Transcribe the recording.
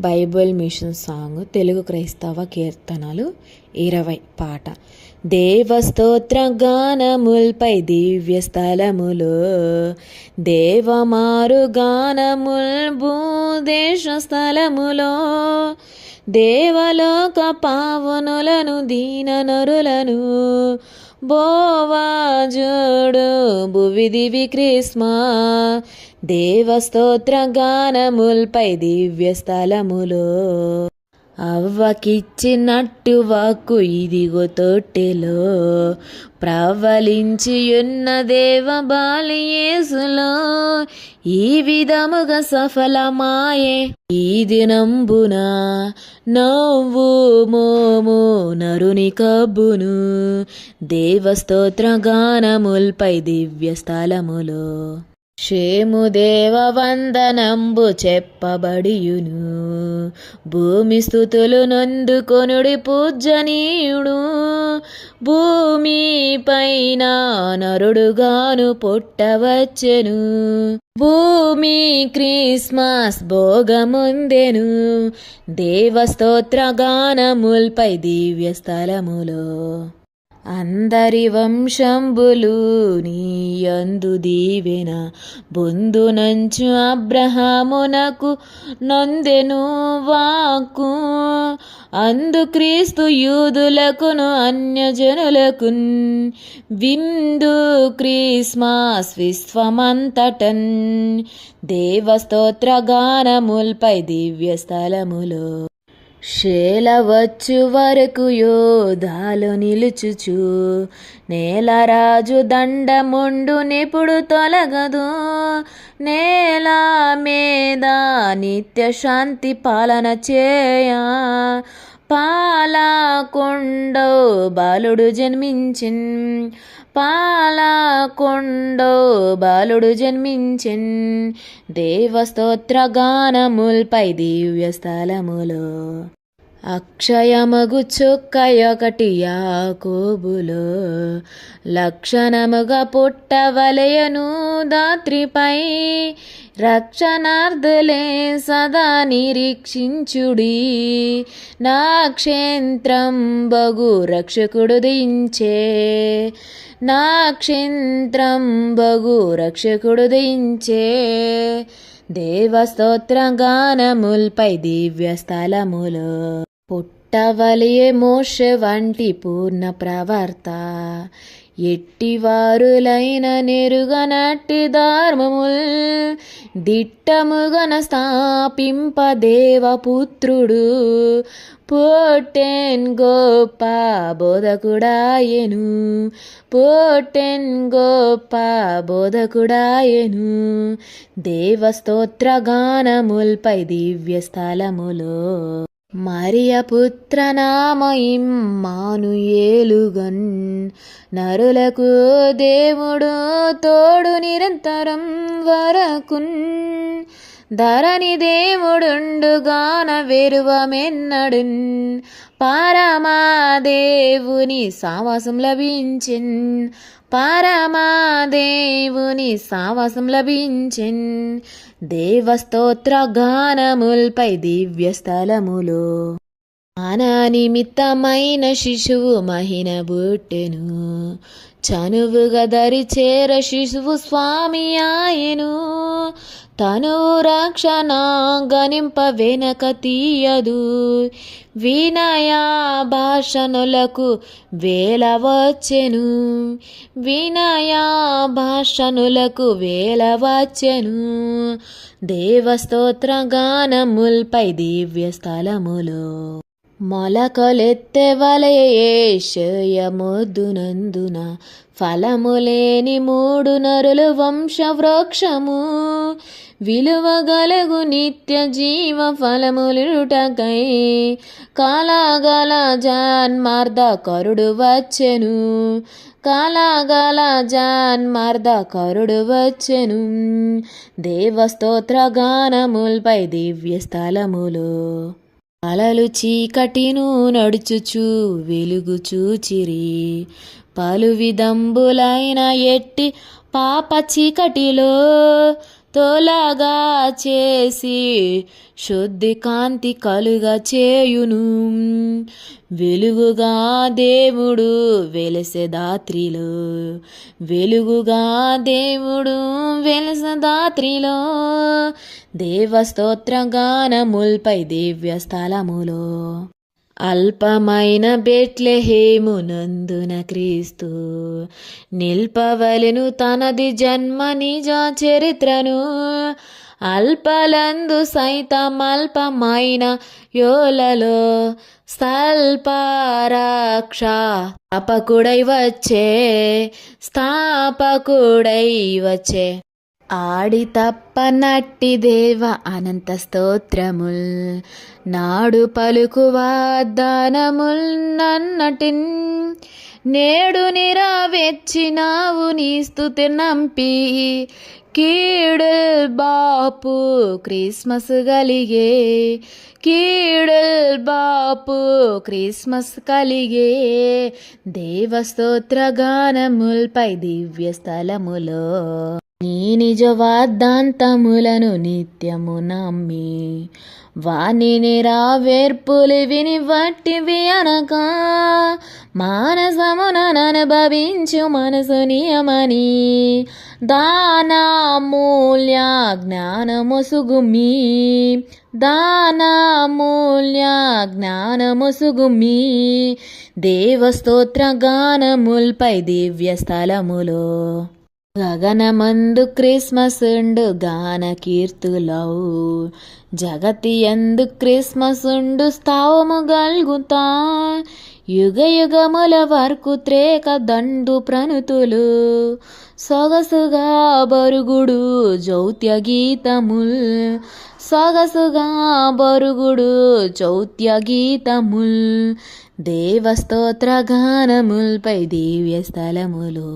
Bible machine song Telugu క్రైస్తవ కీర్తనలు ఇరవై పాట. దేవస్తోత్ర గానముల్పై దివ్య స్థలములో దేవమారు గానముల్ భూదేశ స్థలములో దేవలోక పావనులను దీన బోవాజుడు బోవా జోడు భువి దివి క్రిస్మా దేవస్తోత్ర గానముల్పై దివ్య స్థలములో. అవ్వకిచ్చినట్టు వాక్కు ఇదిగో తొట్టెలో. ప్రవలించియున్న దేవ బాలియేసులో ఈ విధముగా సఫలమాయే. ఈ దినంబున నవ్వు మోము నరుని కబ్బును. దేవస్తోత్ర గానముల్పై దివ్య స్థలములో షేము దేవ వందనంబు చెప్పబడియును. భూమి స్థుతులు నందుకొనుడి పూజనీయుడు భూమి పైన నరుడుగాను పుట్టవచ్చెను. భూమి క్రిస్మస్ భోగముందెను. దేవస్తోత్ర గానముల్పై దివ్య స్థలములో అందరి వంశంబులు నీయందు దీవెన బొందునంచు అబ్రహామునకు నొందెను వాకు అందు క్రీస్తు యూదులకును అన్యజనులకు విందు క్రిస్మాస్ విశ్వమంతటన్ దేవస్తోత్ర గానముల్పై దివ్య స్థలములో శేలవచ్చు వరకు యోధాలు నిలుచుచు. నేలరాజు దండముండు నిపుడు తొలగదు. నేల మీద నిత్య శాంతి పాలన చేయ. పాలకుండో బాలుడు జన్మించిన్. పాలకొండో బాలుడు జన్మించిన్. దేవస్తోత్ర గానముల్పై దివ్య స్థలములో అక్షయమగు చొక్కయొకటి యాకోబులో లక్షణముగా పుట్టవలయను దాత్రిపై రక్షణార్థులే సదా నిరీక్షించుడి. నా క్షేత్రం బగు రక్షకుడు దించే నా క్షేత్రం బగు రక్షకుడు దించే దేవస్తోత్ర గానముల్పై దివ్య స్థలములో పుట్టవలియే మోష వంటి పూర్ణ ప్రవర్త ఎట్టివారులైన నెరుగనట్టి ధర్మముల్ దిట్టముగన స్థాపింప దేవపుత్రుడు. పోటెన్ గోప బోధకుడాయెను. పోటెన్ గోప బోధకుడాయెను. దేవస్తోత్ర గానముల్పై దివ్య స్థలములో మరియ పుత్ర నామయిం మానుయేలుగన్. నరులకు దేవుడు తోడు నిరంతరం వరకున్. ధరణి దేవుడుండుగాన వెరువమెన్నడున్. పారమాదేవుని సావాసం లభించిన్. పరమాదేవుని సావాసం లభించిన్. దేవస్తోత్ర గానముల్పై దివ్య స్థలములో నిమిత్తమైన శిశువు మహిన బుట్టెను. చనువుగా దరిచేర శిశువు స్వామి ఆయను. తను రక్షణ గనింప వెనక తీయదు వినయా భాషనులకు వేల వచ్చెను వినయా భాషనులకు వేల వచ్చెను దేవస్తోత్ర గానముల్పై దివ్య స్థలములో మొలకలెత్తెవలయేషయమొద్దునందున ఫలములేని మూడు నరులు వంశవృక్షము. విలువగలగు నిత్య జీవ ఫలములుటకై కాలాగల జాన్మార్ద కరుడు వచ్చెను. కాలాగల జాన్మార్ద కరుడు వచ్చెను. దేవస్తోత్ర గానముల్పై దివ్య స్థలములు అలలు చీకటిను నడుచుచు వెలుగు చూచిరి పలు విధంబులైన ఎట్టి పాప చీకటిలో తొలగా చేసి శుద్ధి కాంతి కలుగ చేయును. వెలుగుగా దేవుడు వెలసె దాత్రిలో. వెలుగుగా దేవుడు వెలసె దాత్రిలో. దేవస్తోత్ర గానముల్పై దివ్య స్థలములో అల్పమైన బెట్లెహేమునందున క్రీస్తు నిల్పవలెను తనది జన్మ నిజ చరిత్రను. అల్పలందు సైతం అల్పమైన యోలలో సల్పారాక్ష స్థాపకుడై వచ్చే స్థాపకుడై వచ్చే. ఆడి తప్ప నట్టి దేవ అనంత స్తోత్రముల్. నాడు పలుకు వాగ్దానముల్ నన్నటిన్. నేడు నిరావెచ్చినావు నీ స్థుతి నంపి. కీడల్ బాపు క్రిస్మస్ కలిగే. కీడల్ బాపు క్రిస్మస్ కలిగే. దేవస్తోత్ర గానముల్పై దివ్య స్థలములో నీ నిజ వాగ్దాంతములను నిత్యము నమ్మి వాణిని రావేర్పులు విని వట్టివి అనక మానసముననుభవించు మనసు నియమని దానా మూల్య జ్ఞానముసుగుమి దానా మూల్య జ్ఞానముసుగుమి దేవస్తోత్ర గానముల్పై దివ్య స్థలములో గగనమందు క్రిస్మస్ ఉండు గాన కీర్తులవు. జగతి ఎందు క్రిస్మస్ ఉండు స్థావము గల్గుతా. యుగ యుగముల వరకు త్రేక దండు ప్రణుతులు. సొగసుగా బరుగుడు జౌత్య గీతముల్. సొగసుగా బరుగుడు చౌత్య గీతముల్. దేవస్తోత్ర గానముల్పై దివ్య స్థలములు